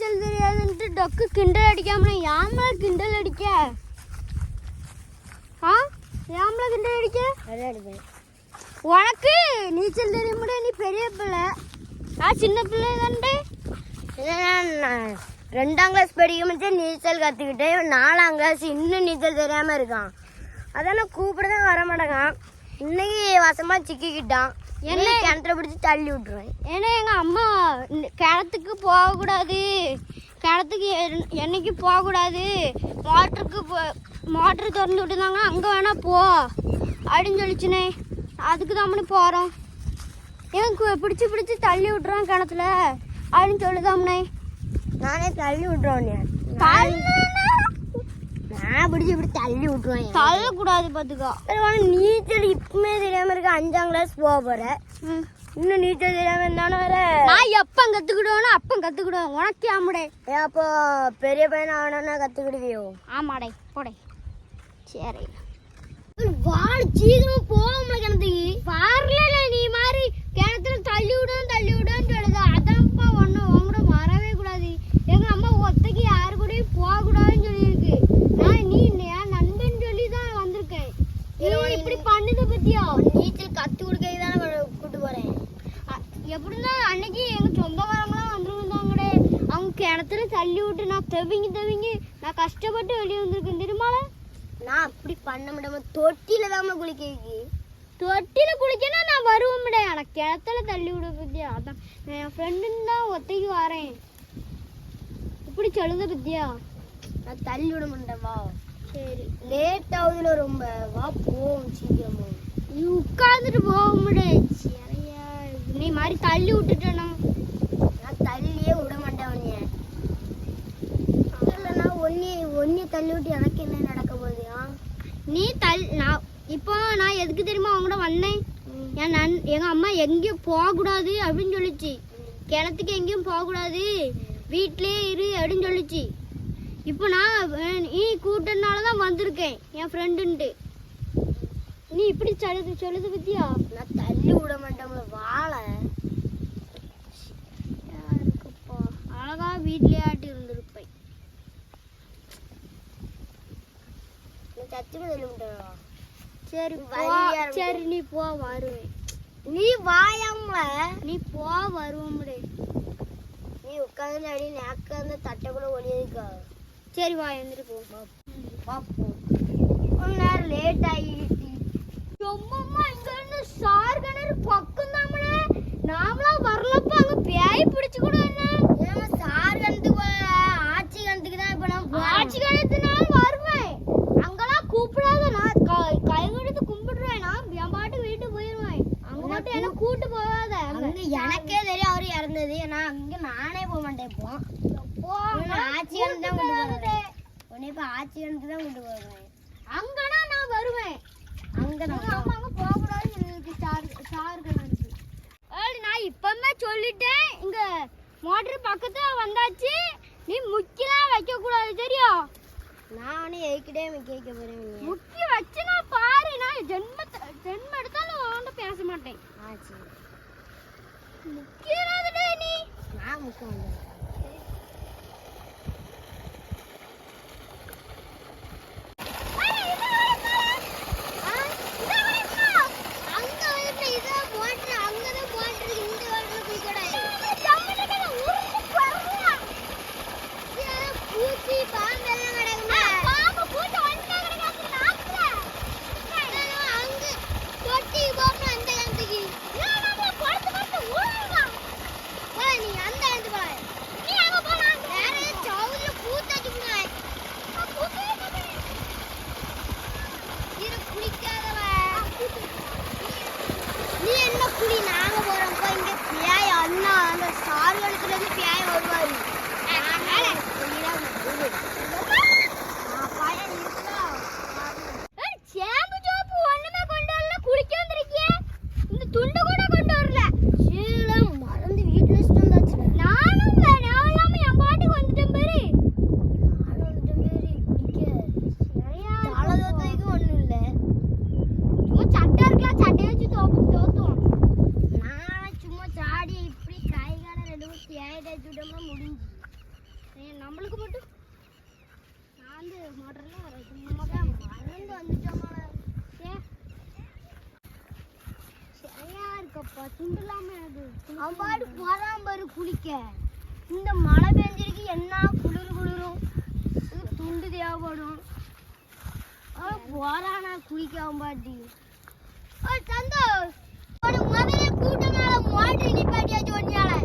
நீச்சல் தெரியாதுன்ட்டு டொக்கு கிண்டல் அடிக்காம யாமல கிண்டல் அடிக்க? ஆ? யாமல கிண்டல் அடிக்க? உனக்கு நீச்சல் தெரிய முடியாது நீ பெரிய பிள்ளை. ஆ சின்ன பிள்ளை தான்டே. நான் ரெண்டாம் கிளாஸ் படிக்கும்போது நீச்சல் கற்றுக்கிட்டேன் நாலாம் கிளாஸ் இன்னும் நீச்சல் தெரியாமல் இருக்கான். அதான் கூப்பிட தான் வர மாட்டேங்கான். இன்னைக்கு வசமாக சிக்கிக்கிட்டான். என்ன? கிணத்துல பிடிச்சி தள்ளி விட்டுருவேன். ஏன்னா எங்கள் அம்மா இந்த கிணத்துக்கு போகக்கூடாது. கிணத்துக்கு என்- என்னைக்கு போகக்கூடாது. மோட்டருக்கு போ மோட்டர் திறந்து விட்டுருந்தாங்க அங்கே வேணா போ. அப்படின்னு சொல்லிச்சுனே. அதுக்கு தான் பண்ணி போகிறோம் எனக்கு பிடிச்சி பிடிச்சி தள்ளி விட்டுறான் கிணத்துல? அப்படின்னு சொல்லுதாம்னே நானே தள்ளி விட்டுருவேன் நான் பிடிச்சி இப்படி தள்ளி விட்டுருவேன் தள்ளக்கூடாது பார்த்துக்கோ உனக்கு நீச்சல் இப்பவுமே தெரியாமல் இருக்க. அஞ்சாம் கிளாஸ் போக போகிற ம். இன்னும் நீச்சல் தெரியாமல் இருந்தானே வர நான் எப்போ கற்றுக்கிடுவேனோ அப்போ கற்றுக்கிடுவேன் உனக்கு ஆமாடே ஏன் அப்போ பெரிய பையன் ஆகணும்னா கற்றுக்கிடுவியோ ஆமாடே போடே. சரி. வாழ சீக்கிரம் போகாம கிணத்துக்கு வரல நீ மாதிரி. கிணத்துல தள்ளி விடும் தள்ளி விடுன்னு சொல்லுது அதான்ப்பா ஒன்று உங்களோட வரவே கூடாது எங்க அம்மா ஒத்தைக்கு யாரு கூடயும் போக கூடாதுன்னு சொல்லியிருக்கு நான் நீ என் நண்பன் சொல்லி தான் வந்திருக்கேன் நீ இப்படி பண்ணுது பத்தியா நீச்சல் கத்து கொடுக்க தானே கூட்டு போறேன் அ- எப்படின்னா அன்னைக்கு எங்க சொந்தக்காரங்களாம் வந்துருந்தாங்கடே அவங்க கிணத்துல தள்ளி விட்டு நான் தவிங்கி தவிங்கி நான் கஷ்டப்பட்டு வெளியே வந்திருக்கேன் தெரியுமால நான் அப்படி பண்ண முடியாம தொட்டில தான் குளிக்க தொட்டில குளிக்கனா நான் வருவேன்டே எனக்கு கிணத்துல தள்ளி விட பத்தியா. அதான் என் ஃப்ரெண்டுன்னு தான் ஒத்தைக்கு வரேன். இப்படி சொல்லுத பத்தியா? நான் தள்ளி விட மாட்டேன் வா. சரி. லேட் ஆகுதுல ரொம்ப. வா போவோம் சீக்கிரமா. நீ உட்காந்துட்டு போக முடியாது சரியா நீ மாதிரி தள்ளி விட்டுட்டேனா? நான் தள்ளியே விட மாட்டேன் ஒன்னி ஒன்னி தள்ளி விட்டு எனக்கு என்ன நடக்க போகுதுயா நீ தல் நான் இப்போ நான் எதுக்கு தெரியுமா அவங்க கூட வந்தேன்? என் நன் எங்கள் அம்மா எங்கேயும் போகக்கூடாது அப்படின்னு சொல்லிச்சு. கிணத்துக்கு எங்கேயும் போகக்கூடாது. வீட்டிலேயே இரு அப்படின்னு சொல்லிச்சு. இப்போ நான் நீ கூட்டனால தான் வந்திருக்கேன் என் ஃப்ரெண்டுன்ட்டு நீ இப்படி சொல்லுது சொல்லுது பத்தியா? நான் தள்ளி விட மாட்டேன் வாழை. யாருக்குப்பா? அழகா வீட்லயே ஆட்டி இருந்திருப்பேன் நான் சத்தியமா தள்ளி விட்டேன் சரி. சரி நீ போ வருவேன். நீ வாயாமல. நீ போ வருவோம்டே. நீ உட்காந்து அடி நாக்க வந்து தட்டை கூட ஒளியதுக்கா சரி வா எழுந்துட்டு போ. பார்ப்போம் கொஞ்ச நேரம் லேட் ஆகிட்டு ரொம்பமா இங்க இருந்து சார் கிணறு பக்கம் தாமனே நாமளா வரலப்ப அங்க பேய் பிடிச்சு கூட என்ன ஏமா சார் கணத்துக்கு போல ஆட்சி கணத்துக்கு தான் இப்போ நான் ஆட்சி காலத்தினால வருவேன் அங்கெல்லாம் கூப்பிடாத நான் கை- கை கொடுத்து கும்பிடுறேன் நான் என் பாட்டு வீட்டுக்கு போயிடுவேன் அங்க மட்டும் என்ன கூட்டு போகாத அங்க எனக்கே தெரியும் அவரு இறந்தது. நான் அங்க நானே போக மாட்டேன் இப்போ. ஆட்சி தான் கொண்டு. போகிறேன் உன்னை இப்போ ஆட்சி தான் கொண்டு போகிறேன் அங்கனா நான் வருவேன். அங்க நான் அம்மா அங்க போக கூடாதுன்னு சொல்லிருக்கு சார் நான் இப்பமே சொல்லிட்டேன். இங்க மோட்டர் பக்கத்துல வந்தாச்சு. நீ முக்கிலாம் வைக்க கூடாது தெரியும் நானே எய்க்கிட்டே கேட்க போறேன். முக்கி வச்சு நான் பாரு. நான் ஜென்ம ஜென்ம எடுத்தாலும் அவன்கிட்ட பேச மாட்டேன். முக்கியடாதடே நீ நான் முக்க வந்தேன் அங்க வந்து இதை போட்டு அங்கதான் போட்டு இந்த வாட்டில் போய்க்கூடாது பூச்சி பாம்பு எல்லாம் கிடக்குமே அங்க தொட்டி போகணும் அந்த கிணத்துக்கு போல நீ அந்த கிணத்து போல வேற சவுல பூத்தாச்சு போடுவேன் இது குளிக்காதவ நீ என்ன குடி நாங்க போறோம் போ இங்க பியாய் அண்ணா அந்த சார் கழுத்துல இருந்து பியாய் வருவாரு நானே சொல்லிடாம போடு. நான் பையன் இருக்கா சேம்பு சோப்பு ஒண்ணுமே கொண்டு வரல குளிக்க வந்திருக்கியே இந்த துண்டு கூட கொண்டு வரல சீலம் மறந்து வீட்டுல வச்சுட்டு வந்தாச்சு நானும் வே- நான் இல்லாம என் பாட்டுக்கு வந்துட்டேன் பாரு நானும் இந்த மாரி குளிக்க சரியா தலை தோத்தைக்கும் ஒண்ணும் இல்லை சும்மா சட்டை இருக்கலாம் சட்டையை வச்சு தோப்பு தோத்துவோம் நான் சும்மா சாடி இப்படி கை கால ரெண்டு மூணு பியாய் தேய்ச்சி விட்டோம்னா முடிஞ்சு ஏன் நம்மளுக்கு மட்டும் நான் வந்து மோட்டர்ல சும்மா தான் மறந்து வந்துட்டோமா ஏன் சரியா இருக்கப்பா துண்டுலாம அது. அவன் பாடு போறான் பாரு குளிக்க. இந்த மழை பெஞ்சிருக்கு என்ன குளிர் குளிரும் துண்டு தேவைப்படும். அவன் போறானா குளிக்க அவன் பாட்டி. சந்தோஷ். ஒரு முதல்ல கூட்டனால மோட்டர் நிப்பாட்டியாச்சு ஒன்னால வேலை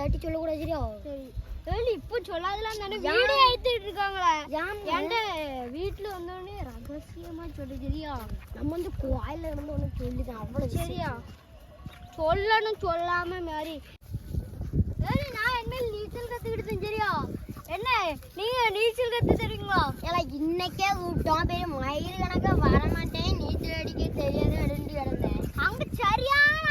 யாட்டி சொல்லக்கூடாது சரியா சரி. இப்போ சொல்லாதலாம் தானே வீடியோ எடுத்துட்டு இருக்காங்களே? என்கிட்ட வீட்டுல வந்தோடனே ரகசியமா சொல்லு சரியா நம்ம வந்து கோயில இருந்து ஒன்று சொல்லிதான் அவ்வளவு சரியா? சொல்லணும் சொல்லாம மாதிரி ஏய், நான் இனிமேல் நீச்சல் கத்துக்கிட்டேன் சரியா என்ன? நீங்க நீச்சல் கத்து தருவீங்களா ஏன்னா இன்னைக்கே கூப்பிட்டோம் பெரிய மயில் கணக்கா வரமாட்டேன். நீச்சல் அடிக்க தெரியாது நடுண்டு கிடந்தேன். அங்க சரியான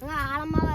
அங்க ஆழமாவா